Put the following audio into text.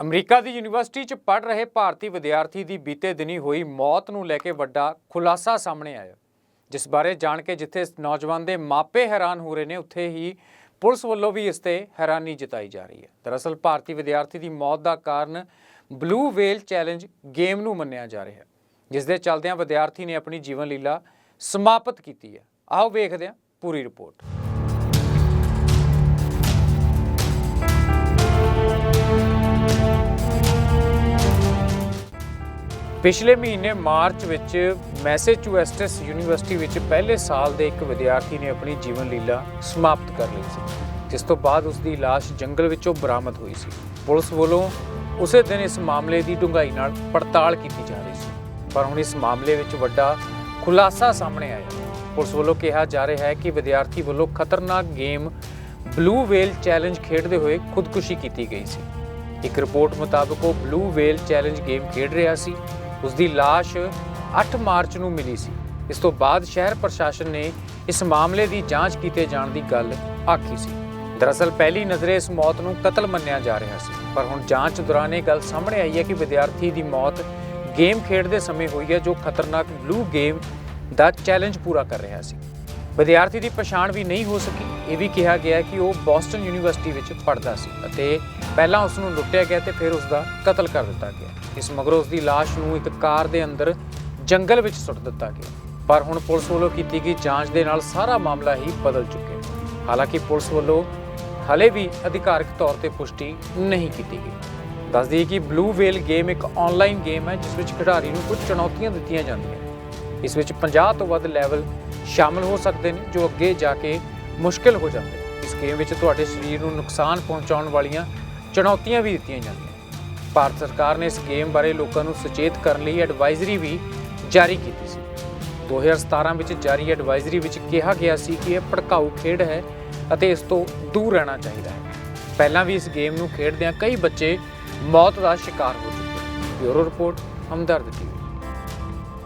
America ਦੀ university 'ਚ ਪੜ੍ਹ ਰਹੇ ਭਾਰਤੀ ਵਿਦਿਆਰਥੀ ਦੀ ਬੀਤੇ ਦਿਨੀ ਹੋਈ ਮੌਤ ਨੂੰ ਲੈ ਕੇ ਵੱਡਾ ਖੁਲਾਸਾ ਸਾਹਮਣੇ ਆਇਆ, ਜਿਸ ਬਾਰੇ ਜਾਣ ਕੇ ਜਿੱਥੇ ਨੌਜਵਾਨ ਦੇ ਮਾਪੇ ਹੈਰਾਨ ਹੋ ਰਹੇ ਨੇ, ਉੱਥੇ ਹੀ ਪੁਲਿਸ ਵੱਲੋਂ ਵੀ ਇਸ ਤੇ ਹੈਰਾਨੀ ਜਤਾਈ ਜਾ ਰਹੀ ਹੈ। ਦਰਅਸਲ, ਭਾਰਤੀ ਵਿਦਿਆਰਥੀ ਦੀ ਮੌਤ ਦਾ ਕਾਰਨ ਬਲੂ ਵੇਲ ਚੈਲੰਜ ਗੇਮ ਨੂੰ ਮੰਨਿਆ ਜਾ ਰਿਹਾ ਹੈ, ਜਿਸ ਦੇ ਚੱਲਦਿਆਂ ਵਿਦਿਆਰਥੀ ਨੇ ਆਪਣੀ ਜੀਵਨ ਲੀਲਾ ਸਮਾਪਤ ਕੀਤੀ ਹੈ। ਆਓ ਵੇਖਦੇ ਹਾਂ ਪੂਰੀ ਰਿਪੋਰਟ। ਪਿਛਲੇ ਮਹੀਨੇ ਮਾਰਚ ਵਿੱਚ ਮੈਸੇਚੁਸੇਟਸ ਯੂਨੀਵਰਸਿਟੀ ਵਿੱਚ ਪਹਿਲੇ ਸਾਲ ਦੇ ਇੱਕ ਵਿਦਿਆਰਥੀ ਨੇ ਆਪਣੀ ਜੀਵਨ ਲੀਲਾ ਸਮਾਪਤ ਕਰ ਲਈ ਸੀ, ਜਿਸ ਤੋਂ ਬਾਅਦ ਉਸ ਦੀ ਲਾਸ਼ ਜੰਗਲ ਵਿੱਚੋਂ ਬਰਾਮਦ ਹੋਈ ਸੀ। ਪੁਲਿਸ ਵੱਲੋਂ ਉਸੇ ਦਿਨ ਇਸ ਮਾਮਲੇ ਦੀ ਡੂੰਘਾਈ ਨਾਲ ਪੜਤਾਲ ਕੀਤੀ ਜਾ ਰਹੀ ਸੀ, ਪਰ ਹੁਣ ਇਸ ਮਾਮਲੇ ਵਿੱਚ ਵੱਡਾ ਖੁਲਾਸਾ ਸਾਹਮਣੇ ਆਇਆ ਪੁਲਿਸ ਵੱਲੋਂ ਕਿਹਾ ਜਾ ਰਿਹਾ ਹੈ ਕਿ ਵਿਦਿਆਰਥੀ ਵੱਲੋਂ ਖਤਰਨਾਕ ਗੇਮ ਬਲੂ ਵੇਲ ਚੈਲੰਜ ਖੇਡਦੇ ਹੋਏ ਖੁਦਕੁਸ਼ੀ ਕੀਤੀ ਗਈ ਸੀ। ਇੱਕ ਰਿਪੋਰਟ ਮੁਤਾਬਕ ਉਹ ਬਲੂ ਵੇਲ ਚੈਲੰਜ ਗੇਮ ਖੇਡ ਰਿਹਾ ਸੀ ਉਸ ਦੀ ਲਾਸ਼ 8 ਮਾਰਚ ਨੂੰ ਮਿਲੀ ਸੀ। ਇਸ ਤੋਂ ਬਾਅਦ ਸ਼ਹਿਰ ਪ੍ਰਸ਼ਾਸਨ ਨੇ ਇਸ ਮਾਮਲੇ ਦੀ ਜਾਂਚ ਕੀਤੇ ਜਾਣ ਦੀ ਗੱਲ ਆਖੀ ਸੀ। ਦਰਅਸਲ ਪਹਿਲੀ ਨਜ਼ਰੇ ਇਸ ਮੌਤ ਨੂੰ ਕਤਲ ਮੰਨਿਆ ਜਾ ਰਿਹਾ ਸੀ। ਪਰ ਹੁਣ ਜਾਂਚ ਦੌਰਾਨ ਇਹ ਗੱਲ ਸਾਹਮਣੇ ਆਈ ਹੈ ਕਿ ਵਿਦਿਆਰਥੀ ਦੀ ਮੌਤ ਗੇਮ ਖੇਡਦੇ ਸਮੇਂ ਹੋਈ ਹੈ, ਜੋ ਖਤਰਨਾਕ ਬਲੂ ਗੇਮ ਦਾ ਚੈਲੰਜ ਪੂਰਾ ਕਰ ਰਿਹਾ ਸੀ। ਵਿਦਿਆਰਥੀ ਦੀ ਪਛਾਣ ਵੀ ਨਹੀਂ ਹੋ ਸਕੀ। ਇਹ ਵੀ ਕਿਹਾ ਗਿਆ ਕਿ ਉਹ ਬੋਸਟਨ ਯੂਨੀਵਰਸਿਟੀ ਵਿੱਚ ਪੜ੍ਹਦਾ ਸੀ ਅਤੇ ਪਹਿਲਾਂ ਉਸ ਨੂੰ ਲੁੱਟਿਆ ਗਿਆ ਤੇ ਫਿਰ ਉਸ ਦਾ ਕਤਲ ਕਰ ਦਿੱਤਾ ਗਿਆ। ਇਸ ਮਗਰੋਂ ਉਸ ਦੀ ਲਾਸ਼ ਨੂੰ ਇੱਕ ਕਾਰ ਦੇ ਅੰਦਰ ਜੰਗਲ ਵਿੱਚ ਸੁੱਟ ਦਿੱਤਾ ਗਿਆ। ਪਰ ਹੁਣ ਪੁਲਿਸ ਵੱਲੋਂ ਕੀਤੀ ਗਈ ਜਾਂਚ ਦੇ ਨਾਲ ਸਾਰਾ ਮਾਮਲਾ ਹੀ ਬਦਲ ਚੁੱਕਿਆ ਹਾਲਾਂਕਿ ਪੁਲਿਸ ਵੱਲੋਂ ਹਲੇ ਵੀ ਅਧਿਕਾਰਕ ਤੌਰ ਤੇ ਪੁਸ਼ਟੀ ਨਹੀਂ ਕੀਤੀ ਗਈ। ਦੱਸਦੀ ਕਿ ਬਲੂ ਵੇਲ ਗੇਮ ਇੱਕ ਆਨਲਾਈਨ ਗੇਮ ਹੈ, ਜਿਸ ਵਿੱਚ ਖਿਡਾਰੀ ਨੂੰ ਕੁਝ ਚੁਣੌਤੀਆਂ ਦਿੱਤੀਆਂ ਜਾਂਦੀਆਂ ਇਸ ਵਿੱਚ 50 ਤੋਂ ਵੱਧ ਲੈਵਲ ਸ਼ਾਮਲ ਹੋ ਸਕਦੇ ਨੇ, ਜੋ ਅੱਗੇ ਜਾ ਕੇ ਮੁਸ਼ਕਲ ਹੋ ਜਾਂਦੇ ਨੇ। ਇਸ ਗੇਮ ਵਿੱਚ ਤੁਹਾਡੇ ਸਰੀਰ ਨੂੰ ਨੁਕਸਾਨ ਪਹੁੰਚਾਉਣ ਵਾਲੀਆਂ ਚੁਣੌਤੀਆਂ ਵੀ ਦਿੱਤੀਆਂ ਜਾਂਦੀਆਂ ਭਾਰਤ ਸਰਕਾਰ ਨੇ ਇਸ ਗੇਮ ਬਾਰੇ ਲੋਕਾਂ ਨੂੰ ਸੁਚੇਤ ਕਰਨ ਲਈ ਐਡਵਾਈਜ਼ਰੀ ਵੀ ਜਾਰੀ ਕੀਤੀ ਸੀ। 2017 ਵਿੱਚ ਜਾਰੀ ਐਡਵਾਈਜ਼ਰੀ ਵਿੱਚ ਕਿਹਾ ਗਿਆ ਸੀ ਕਿ ਇਹ ਭੜਕਾਊ ਖੇਡ ਹੈ ਅਤੇ ਇਸ ਤੋਂ ਦੂਰ ਰਹਿਣਾ ਚਾਹੀਦਾ ਹੈ। ਪਹਿਲਾਂ ਵੀ ਇਸ ਗੇਮ ਨੂੰ ਖੇਡਦਿਆਂ ਕਈ ਬੱਚੇ ਮੌਤ ਦਾ ਸ਼ਿਕਾਰ ਹੋ ਚੁੱਕੇ ਹਨ ਬਿਊਰੋ ਰਿਪੋਰਟ, ਹਮਦਰਦ ਟੀਵੀ